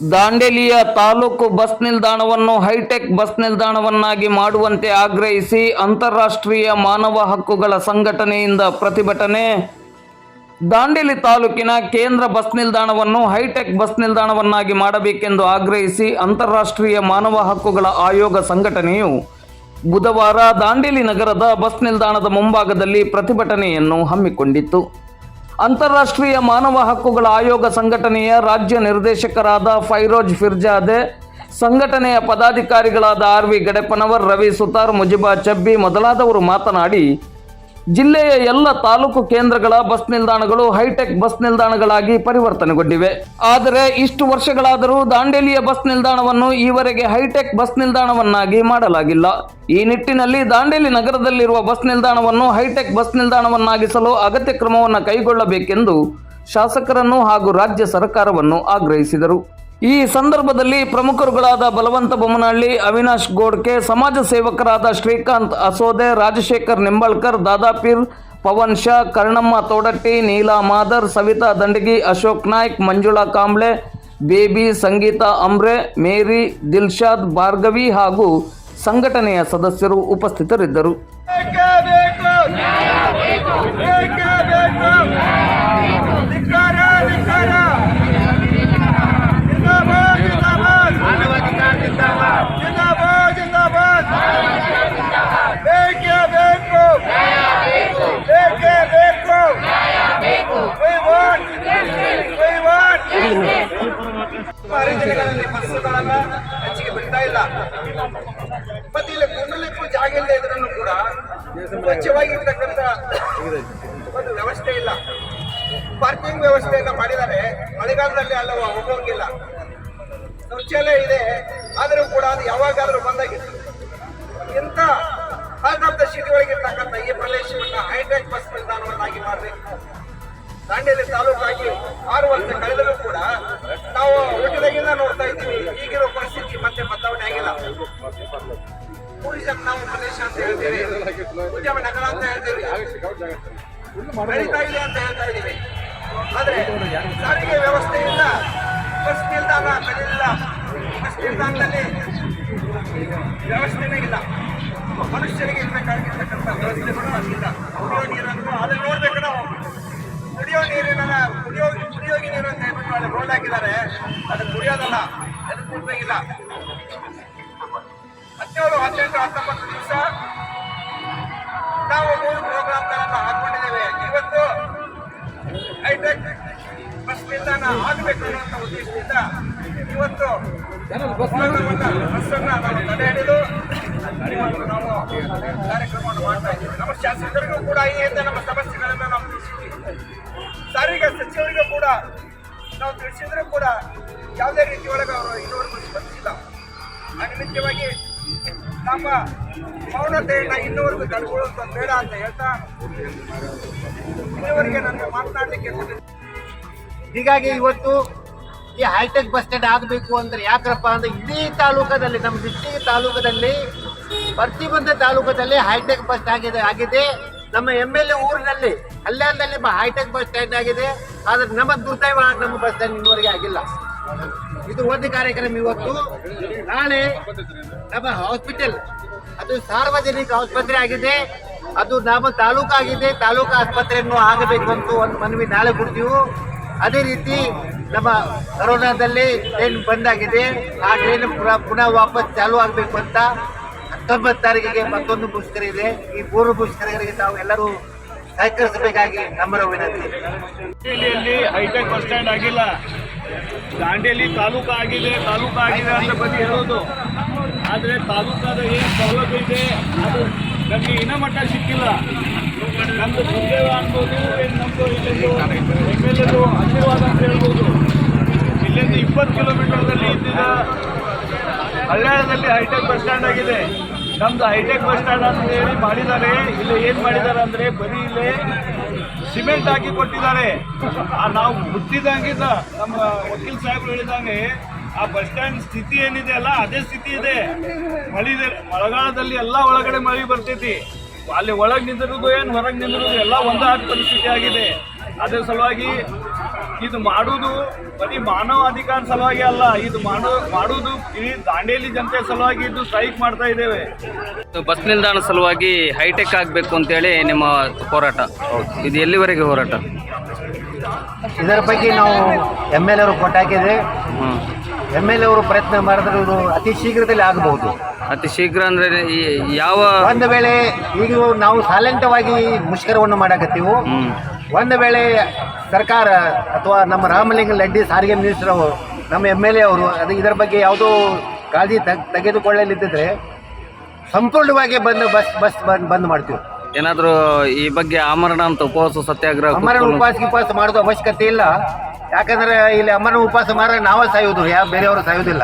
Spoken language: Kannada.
ದಾಂಡೇಲಿಯ ತಾಲೂಕು ಬಸ್ ನಿಲ್ದಾಣವನ್ನು ಹೈಟೆಕ್ ಬಸ್ ನಿಲ್ದಾಣವನ್ನಾಗಿ ಮಾಡುವಂತೆ ಆಗ್ರಹಿಸಿ ಅಂತಾರಾಷ್ಟ್ರೀಯ ಮಾನವ ಹಕ್ಕುಗಳ ಸಂಘಟನೆಯಿಂದ ಪ್ರತಿಭಟನೆ. ದಾಂಡೇಲಿ ತಾಲೂಕಿನ ಕೇಂದ್ರ ಬಸ್ ನಿಲ್ದಾಣವನ್ನು ಹೈಟೆಕ್ ಬಸ್ ನಿಲ್ದಾಣವನ್ನಾಗಿ ಮಾಡಬೇಕೆಂದು ಆಗ್ರಹಿಸಿ ಅಂತಾರಾಷ್ಟ್ರೀಯ ಮಾನವ ಹಕ್ಕುಗಳ ಆಯೋಗ ಸಂಘಟನೆಯು ಬುಧವಾರ ದಾಂಡೇಲಿ ನಗರದ ಬಸ್ ನಿಲ್ದಾಣದ ಮುಂಭಾಗದಲ್ಲಿ ಪ್ರತಿಭಟನೆಯನ್ನು ಹಮ್ಮಿಕೊಂಡಿತ್ತು. ಅಂತಾರಾಷ್ಟ್ರೀಯ ಮಾನವ ಹಕ್ಕುಗಳ ಆಯೋಗ ಸಂಘಟನೆಯ ರಾಜ್ಯ ನಿರ್ದೇಶಕರಾದ ಫೈರೋಜ್ ಫಿರ್ಜಾದೆ, ಸಂಘಟನೆಯ ಪದಾಧಿಕಾರಿಗಳಾದ ಆರ್ ವಿ ಗಡೆಪನವರ್ ರವಿ ಸುತಾರ್, ಮುಜಿಬಾ ಚಬ್ಬಿ ಮೊದಲಾದವರು ಮಾತನಾಡಿ ಜಿಲ್ಲೆಯ ಎಲ್ಲ ತಾಲೂಕು ಕೇಂದ್ರಗಳ ಬಸ್ ನಿಲ್ದಾಣಗಳು, ಹೈಟೆಕ್ ಬಸ್ ನಿಲ್ದಾಣಗಳಾಗಿ ಪರಿವರ್ತನೆಗೊಂಡಿವೆ. ಆದರೆ ಇಷ್ಟು ವರ್ಷಗಳಾದರೂ ದಾಂಡೇಲಿಯ ಬಸ್ ನಿಲ್ದಾಣವನ್ನು ಈವರೆಗೆ ಹೈಟೆಕ್ ಬಸ್ ನಿಲ್ದಾಣವನ್ನಾಗಿ ಮಾಡಲಾಗಿಲ್ಲ. ಈ ನಿಟ್ಟಿನಲ್ಲಿ ದಾಂಡೇಲಿ ನಗರದಲ್ಲಿರುವ ಬಸ್ ನಿಲ್ದಾಣವನ್ನು ಹೈಟೆಕ್ ಬಸ್ ನಿಲ್ದಾಣವನ್ನಾಗಿಸಲು ಅಗತ್ಯ ಕ್ರಮವನ್ನು ಕೈಗೊಳ್ಳಬೇಕೆಂದು ಶಾಸಕರನ್ನು ಹಾಗೂ ರಾಜ್ಯ ಸರ್ಕಾರವನ್ನು ಆಗ್ರಹಿಸಿದರು. ಈ ಸಂದರ್ಭದಲ್ಲಿ ಪ್ರಮುಖರುಗಳಾದ ಬಲವಂತ ಬೊಮ್ಮನಹಳ್ಳಿ, ಅವಿನಾಶ್ ಗೋಡ್ಕೆ, ಸಮಾಜ ಸೇವಕರಾದ ಶ್ರೀಕಾಂತ್ ಅಸೋದೆ, ರಾಜಶೇಖರ್ ನಿಂಬಾಳ್ಕರ್, ದಾದಾಪೀರ್ ಪವನ್ ಶಾ, ಕರ್ಣಮ್ಮ ತೋಡಟ್ಟಿ, ನೀಲಾ ಮಾದರ್, ಸವಿತಾ ದಂಡಗಿ, ಅಶೋಕ್ ನಾಯ್ಕ್, ಮಂಜುಳಾ ಕಾಂಬ್ಳೆ, ಬೇಬಿ, ಸಂಗೀತಾ ಅಂಬ್ರೆ, ಮೇರಿ ದಿಲ್ಶಾದ್ ಭಾರ್ಗವಿ ಹಾಗೂ ಸಂಘಟನೆಯ ಸದಸ್ಯರು ಉಪಸ್ಥಿತರಿದ್ದರು. ಮತ್ತೆ ಇಲ್ಲಿ ಕುಂಡಲಿಕ್ಕೂ ಜಾಗ ಇಲ್ಲದೆ ಇದ್ರೂ ಕೂಡ ಸ್ವಚ್ಛವಾಗಿರ್ತಕ್ಕಂಥ ಒಂದು ವ್ಯವಸ್ಥೆ ಇಲ್ಲ. ಪಾರ್ಕಿಂಗ್ ವ್ಯವಸ್ಥೆಯನ್ನ ಮಾಡಿದ್ದಾರೆ. ಮಳೆಗಾಲದಲ್ಲಿ ಅಲ್ಲವ ಹೋಗೋಂಗಿಲ್ಲ. ಶೌಚಾಲಯ ಇದೆ. ಆದರೂ ಕೂಡ ಅದು ಯಾವಾಗಾದ್ರೂ ಬಂದಾಗಿದೆ ಇಂಥ ಹಾಗಾದ ಸಿಟಿ ಒಳಗಿರ್ತಕ್ಕಂಥ ಈ ಪ್ರದೇಶವನ್ನ ಹೈಟೆಕ್ ಬಸ್ ನಿಲ್ದಾಣವನ್ನಾಗಿ ಮಾಡಬೇಕು. ದಾಂಡೇಲಿ ತಾಲೂಕಾಗಿ ಆರು ವರ್ಷ ಕಳೆದರೂ ಕೂಡ ನಾವು ಹುಟ್ಟಿದಾಗಿಂದ ನೋಡ್ತಾ ಇದ್ದೀವಿ. ಈಗಿರೋ ಪರಿಸ್ಥಿತಿ ಮತ್ತೆ ಬದಲಾವಣೆ ಆಗಿಲ್ಲ. ಟೂರಿಸಂ ನಾವು ಪ್ರದೇಶ ಅಂತ ಹೇಳ್ತೀವಿ. ಉದ್ಯಮ ನಗರ ಅಂತ ಹೇಳ್ತೀವಿ. ಬೆಳೀತಾ ಇದೆ ಅಂತ ಹೇಳ್ತಾ ಇದ್ದೀವಿ. ಆದ್ರೆ ಸಾರಿಗೆ ವ್ಯವಸ್ಥೆಯಿಂದ ಬಸ್ ನಿಲ್ದಾಣ ಬೆಳೆದಿಲ್ಲ ಬಸ್ ನಿಲ್ದಾಣದಲ್ಲಿ ವ್ಯವಸ್ಥೆನೇ ಇಲ್ಲ. ಮನುಷ್ಯರಿಗೆ ಇರಬೇಕಾಗಿರ್ತಕ್ಕಂಥ ವ್ಯವಸ್ಥೆಗಳು ಅಲ್ಲಿಲ್ಲ ಕುಡಿಯೋ ನೀರನ್ನು ಅದನ್ನ ನೋಡ್ಬೇಕು ನಾವು. ಕುಡಿಯೋ ನೀರಿನ ಕುಡಿಯೋ ಕುಡಿಯೋ ನೀರು ಅಂತ ಹೇಳ್ಬಿಟ್ಟು ಅಲ್ಲಿ ರೋಡ್ ಹಾಕಿದ್ದಾರೆ. ಅದು ಕುಡಿಯೋದಲ್ಲ. ಅದು ಕುಡಿಬೇಕಿಲ್ಲ. ಹದಿನೇಳು ಹದಿನೆಂಟು ಹತ್ತೊಂಬತ್ತು ದಿವಸ ನಾವು ಮೂರು ಪ್ರೋಗ್ರಾಮ್ಗಳನ್ನು ಹಾಕೊಂಡಿದ್ದೇವೆ. ಇವತ್ತು ಹೈಟೆಕ್ ಬಸ್ ನಿಲ್ದಾಣ ಆಗಬೇಕು ಅನ್ನುವಂಥ ಉದ್ದೇಶದಿಂದ ಇವತ್ತು ಬಸ್ಸನ್ನು ನಾವು ತಡೆ ಹಿಡಿದು ನಾವು ಕಾರ್ಯಕ್ರಮವನ್ನು ಮಾಡ್ತಾ ಇದ್ದೀವಿ. ನಮ್ಮ ಶಾಸಕರಿಗೂ ಕೂಡ ಈ ಹಿಂದೆ ನಮ್ಮ ತಿಳಿಸಿದ್ದೀವಿ ಸಾರಿಗೆ ಸಚಿವರಿಗೂ ಕೂಡ, ನಾವು ತಿಳಿಸಿದ್ರು ಕೂಡ ಯಾವುದೇ ರೀತಿ ಒಳಗೆ ಅವರು ಇನ್ನೂ ಸ್ಪಂದಿಸಿಲ್ಲ ಆ ನಿಮಿತ್ತವಾಗಿ ನಮ್ಮ ಮೌನತೆಯನ್ನ ಇನ್ನೂವರೆಗೂ ತಡೆಕೊಳ್ಳುವಂತ ಬೇಡ ಅಂತ ಹೇಳ್ತಾ ಇಲ್ಲಿವರೆಗೆ ನನಗೆ ಮಾತನಾಡಲಿಕ್ಕೆ ಹೀಗಾಗಿ ಇವತ್ತು ಈ ಹೈಟೆಕ್ ಬಸ್ ಸ್ಟ್ಯಾಂಡ್ ಆಗಬೇಕು ಅಂದ್ರೆ ಯಾಕ್ರಪ್ಪ ಅಂದ್ರೆ ಇಡೀ ತಾಲೂಕದಲ್ಲಿ ನಮ್ಮ ಡಿಸ್ಟಿಕ್ ತಾಲೂಕದಲ್ಲಿ, ಪ್ರತಿಯೊಂದು ತಾಲೂಕದಲ್ಲಿ ಹೈಟೆಕ್ ಬಸ್ ಆಗಿದೆ ಆಗಿದೆ. ನಮ್ಮ ಎಂ ಎಲ್ ಎ ಊರಿನಲ್ಲಿ, ಕಲ್ಯಾಣದಲ್ಲಿ ಹೈಟೆಕ್ ಬಸ್ ಸ್ಟ್ಯಾಂಡ್ ಆಗಿದೆ. ಆದ್ರೆ ನಮ್ಮ ದುರ್ದೈವ ನಮ್ಮ ಬಸ್ ಸ್ಟ್ಯಾಂಡ್ ಇನ್ನುವರೆಗೆ ಆಗಿಲ್ಲ. ಇದು ಒಂದು ಕಾರ್ಯಕ್ರಮ ಇವತ್ತು. ನಾಳೆ ನಮ್ಮ ಹಾಸ್ಪಿಟಲ್ ಅದು ಸಾರ್ವಜನಿಕ ಆಸ್ಪತ್ರೆ ಆಗಿದೆ. ಅದು ನಮ್ಮ ತಾಲೂಕು ಆಗಿದೆ. ತಾಲೂಕು ಆಸ್ಪತ್ರೆಯನ್ನು ಆಗಬೇಕು ಅಂತ ಒಂದು ಮನವಿ ನಾಳೆ ಕೊಡ್ತೀವಿ. ಅದೇ ರೀತಿ ನಮ್ಮ ಕರೋನಾದಲ್ಲಿ ಟ್ರೈನ್ ಬಂದಾಗಿದೆ ಆ ಟ್ರೈನ್ ಪುನಃ ವಾಪಸ್ ಚಾಲು ಆಗಬೇಕು ಅಂತ ಹತ್ತೊಂಬತ್ತು ತಾರೀಕಿಗೆ ಮತ್ತೊಂದು ಪುಷ್ಕರ ಇದೆ. ಈ ಮೂರು ಪುಷ್ಕರಗಳಿಗೆ ತಾವು ಎಲ್ಲರೂ ಸಹಕರಿಸಬೇಕಾಗಿ ನಮ್ಮರ ವಿನಂತಿ. ದಾಂಡೇಲಿಯಲ್ಲಿ ಹೈಟೆಕ್ ಬಸ್ ಸ್ಟ್ಯಾಂಡ್ ಆಗಿಲ್ಲ. ದಾಂಡೇಲಿ ತಾಲೂಕು ಆಗಿದೆ ತಾಲೂಕು ಆಗಿದೆ ಅಂತ ಬಗ್ಗೆ ಹೇಳೋದು. ಆದರೆ ತಾಲೂಕಾದ ಏನು ಸೌಲಭ್ಯ ಇದೆ, ಅದು ನಮಗೆ ಮಟ್ಟ ಸಿಕ್ಕಿಲ್ಲ. ನಮ್ಮದು ದುರ್ದೈವ ಅನ್ಬೋದು ಏನು ನಮ್ಮದು ಆಶೀರ್ವಾದ ಅಂತ ಹೇಳ್ಬೋದು. ಇಲ್ಲಿಂದ ಇಪ್ಪತ್ತು ಕಿಲೋಮೀಟರ್ದಲ್ಲಿ ಇದ್ದಿದ್ದ ಹಳ್ಯಾಳದಲ್ಲಿ ಹೈಟೆಕ್ ಬಸ್ ಸ್ಟ್ಯಾಂಡ್ ಆಗಿದೆ. ನಮ್ದು ಹೈಟೆಕ್ ಬಸ್ ಸ್ಟ್ಯಾಂಡ್ ಅಂತ ಹೇಳಿ ಮಾಡಿದ್ದಾರೆ. ಇಲ್ಲಿ ಏನು ಮಾಡಿದ್ದಾರೆ ಅಂದ್ರೆ ಬರೀ ಇಲ್ಲೇ ಸಿಮೆಂಟ್ ಹಾಕಿ ಕೊಟ್ಟಿದ್ದಾರೆ. ಆ, ನಾವು ಹುಟ್ಟಿದಂಗಿದ್ದ ನಮ್ಮ ವಕೀಲ್ ಸಾಹೇಬ್ ಹೇಳಿದಂಗೆ ಆ ಬಸ್ ಸ್ಟ್ಯಾಂಡ್ ಸ್ಥಿತಿ ಏನಿದೆ ಅಲ್ಲ, ಅದೇ ಸ್ಥಿತಿ ಇದೆ. ಮಳೆ ಮಳೆಗಾಲದಲ್ಲಿ ಎಲ್ಲ ಒಳಗಡೆ ಮಳೆ ಬರ್ತೈತಿ. ಅಲ್ಲಿ ಒಳಗೆ ನಿಂದಿರೋದು ಏನು, ಹೊರಗೆ ನಿಂದಿರೋದು ಎಲ್ಲ ಒಂದಾದ ಪರಿಸ್ಥಿತಿ ಆಗಿದೆ. ಅದರ ಸಲುವಾಗಿ ಇದು ಮಾಡುವುದು ಬರೀ ಮಾನವ ಅಧಿಕಾರ ಸಲುವಾಗಿ ಅಲ್ಲ ಇದು ಮಾಡೋ ಮಾಡುವುದು ಇಡೀ ದಾಂಡೇಲಿ ಜನತೆ ಸಲುವಾಗಿ ಇದು ಸ್ಟ್ರೈಕ್ ಮಾಡ್ತಾ ಇದ್ದೇವೆ. ಬಸ್ ನಿಲ್ದಾಣ ಸಲುವಾಗಿ ಹೈಟೆಕ್ ಆಗಬೇಕು ಅಂತೇಳಿ ನಿಮ್ಮ ಹೋರಾಟ. ಇದು ಎಲ್ಲಿವರೆಗೆ ಹೋರಾಟ? ಇದರ ಬಗ್ಗೆ ನಾವು ಎಂ ಎಲ್ ಅವರು ಕೊಟ್ಟಾಕಿದೆ. ಎಂ ಎಲ್ ಅವರು ಪ್ರಯತ್ನ ಮಾಡಿದ್ರೆ ಇದು ಅತಿ ಶೀಘ್ರದಲ್ಲಿ ಆಗಬಹುದು. ಅತಿ ಶೀಘ್ರ ಅಂದ್ರೆ ಈ- ಯಾವ ಒಂದು ವೇಳೆ ಈಗ ನಾವು ಸಾಲೆಂಟವಾಗಿ ಮುಷ್ಕರವನ್ನು ಮಾಡಕತ್ತೀವಿ ಒಂದು ವೇಳೆ ಸರ್ಕಾರ ಅಥವಾ ನಮ್ಮ ರಾಮಲಿಂಗ ರೆಡ್ಡಿ ಸಾರಿಗೆ ಮಿನಿಸ್ಟರ್ ಅವರು ನಮ್ಮ ಎಂ ಎಲ್ ಎ ಅವರು ಅದು ಇದರ ಬಗ್ಗೆ ಯಾವುದೋ ಕಾಳಜಿ ತೆಗ್- ತೆಗೆದುಕೊಳ್ಳಲಿದ್ದರೆ ಸಂಪೂರ್ಣವಾಗಿ ಬಂದು ಬಸ್ ಬಸ್ ಬಂದ್ ಬಂದ್ ಮಾಡ್ತೀವಿ. ಏನಾದರೂ ಈ ಬಗ್ಗೆ ಅಮರಣ ಅಂತ ಉಪವಾಸ ಸತ್ಯಾಗ್ರಹ ಅಮರಣ ಉಪವಾಸ ಉಪವಾಸ ಮಾಡೋದು ಅವಶ್ಯಕತೆ ಇಲ್ಲ. ಯಾಕಂದ್ರೆ ಇಲ್ಲಿ ಅಮರಣ ಉಪವಾಸ ಮಾರ ನಾವೇ ಸಾಯೋದು ಯಾವ ಬೇರೆಯವರು ಸಾಯೋದಿಲ್ಲ